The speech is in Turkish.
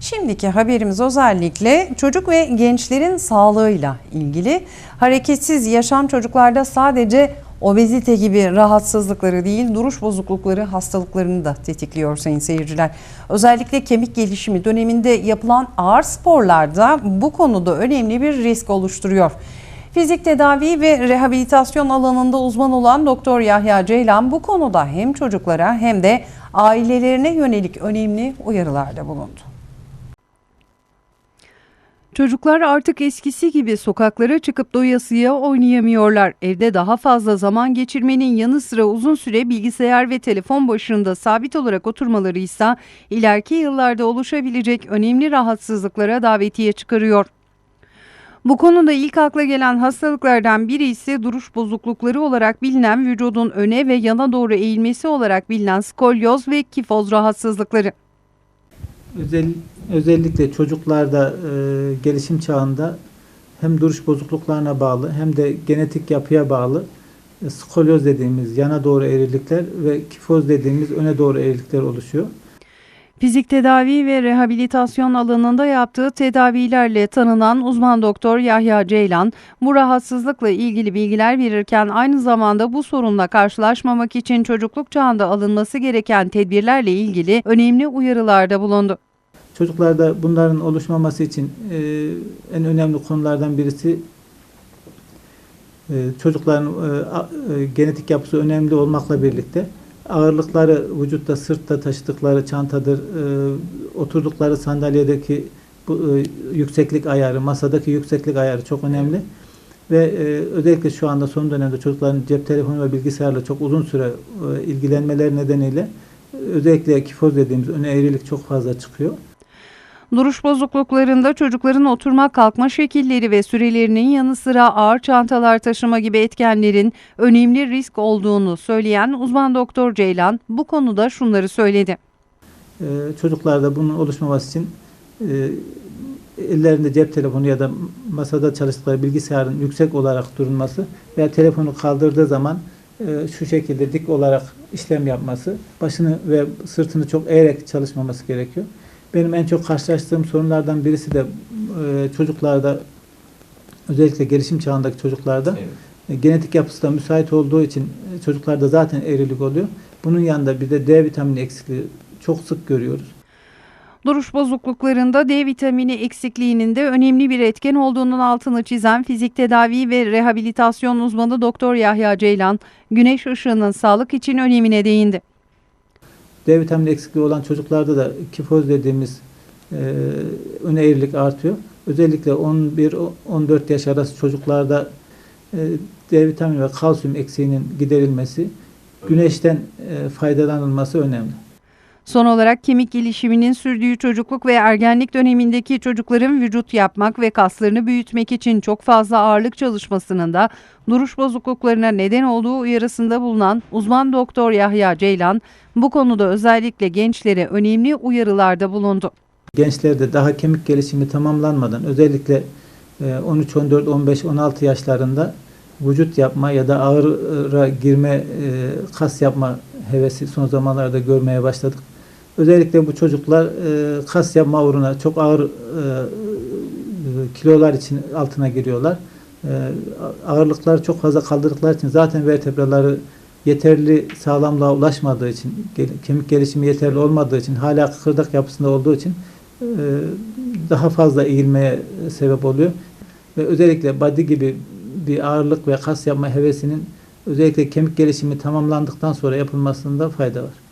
Şimdiki haberimiz özellikle çocuk ve gençlerin sağlığıyla ilgili. Hareketsiz yaşam çocuklarda sadece obezite gibi rahatsızlıkları değil, duruş bozuklukları hastalıklarını da tetikliyor sayın seyirciler. Özellikle kemik gelişimi döneminde yapılan ağır sporlarda bu konuda önemli bir risk oluşturuyor. Fizik tedavi ve rehabilitasyon alanında uzman olan Doktor Yahya Ceylan bu konuda hem çocuklara hem de ailelerine yönelik önemli uyarılarda bulundu. Çocuklar artık eskisi gibi sokaklara çıkıp doyasıya oynayamıyorlar. Evde daha fazla zaman geçirmenin yanı sıra uzun süre bilgisayar ve telefon başında sabit olarak oturmaları ise ileriki yıllarda oluşabilecek önemli rahatsızlıklara davetiye çıkarıyor. Bu konuda ilk akla gelen hastalıklardan biri ise duruş bozuklukları olarak bilinen vücudun öne ve yana doğru eğilmesi olarak bilinen skolyoz ve kifoz rahatsızlıkları. Özel, özellikle çocuklarda e, gelişim çağında hem duruş bozukluklarına bağlı hem de genetik yapıya bağlı e, skolyoz dediğimiz yana doğru eğrilikler ve kifoz dediğimiz öne doğru eğrilikler oluşuyor. Fizik tedavi ve rehabilitasyon alanında yaptığı tedavilerle tanınan uzman doktor Yahya Ceylan, bu rahatsızlıkla ilgili bilgiler verirken aynı zamanda bu sorunla karşılaşmamak için çocukluk çağında alınması gereken tedbirlerle ilgili önemli uyarılarda bulundu. Çocuklarda bunların oluşmaması için e, en önemli konulardan birisi e, çocukların e, e, genetik yapısı önemli olmakla birlikte ağırlıkları vücutta sırtta taşıdıkları çantadır, e, oturdukları sandalyedeki bu e, yükseklik ayarı, masadaki yükseklik ayarı çok önemli. Ve e, özellikle şu anda son dönemde çocukların cep telefonu ve bilgisayarla çok uzun süre e, ilgilenmeleri nedeniyle e, özellikle kifoz dediğimiz öne eğrilik çok fazla çıkıyor. Duruş bozukluklarında çocukların oturma kalkma şekilleri ve sürelerinin yanı sıra ağır çantalar taşıma gibi etkenlerin önemli risk olduğunu söyleyen uzman doktor Ceylan bu konuda şunları söyledi. Ee, çocuklarda bunun oluşmaması için e, ellerinde cep telefonu ya da masada çalıştıkları bilgisayarın yüksek olarak durulması veya telefonu kaldırdığı zaman e, şu şekilde dik olarak işlem yapması, başını ve sırtını çok eğerek çalışmaması gerekiyor. Benim en çok karşılaştığım sorunlardan birisi de e, çocuklarda özellikle gelişim çağındaki çocuklarda e, genetik yapısı da müsait olduğu için e, çocuklarda zaten eğrilik oluyor. Bunun yanında bir de D vitamini eksikliği çok sık görüyoruz. Duruş bozukluklarında D vitamini eksikliğinin de önemli bir etken olduğunun altını çizen fizik tedavi ve rehabilitasyon uzmanı Doktor Yahya Ceylan, güneş ışığının sağlık için önemine değindi. D vitamini eksikliği olan çocuklarda da kifoz dediğimiz e, öne eğrilik artıyor. Özellikle 11-14 yaş arası çocuklarda e, D vitamini ve kalsiyum eksiğinin giderilmesi, güneşten e, faydalanılması önemli. Son olarak kemik gelişiminin sürdüğü çocukluk ve ergenlik dönemindeki çocukların vücut yapmak ve kaslarını büyütmek için çok fazla ağırlık çalışmasının da duruş bozukluklarına neden olduğu uyarısında bulunan uzman doktor Yahya Ceylan bu konuda özellikle gençlere önemli uyarılarda bulundu. Gençlerde daha kemik gelişimi tamamlanmadan özellikle e, 13, 14, 15, 16 yaşlarında vücut yapma ya da ağıra girme, e, kas yapma hevesi son zamanlarda görmeye başladık. Özellikle bu çocuklar e, kas yapma uğruna çok ağır e, kilolar için altına giriyorlar. E, ağırlıklar çok fazla kaldırdıkları için zaten vertebraları yeterli sağlamlığa ulaşmadığı için, kemik gelişimi yeterli olmadığı için, hala kıkırdak yapısında olduğu için e, daha fazla eğilmeye sebep oluyor. Ve özellikle body gibi bir ağırlık ve kas yapma hevesinin özellikle kemik gelişimi tamamlandıktan sonra yapılmasında fayda var.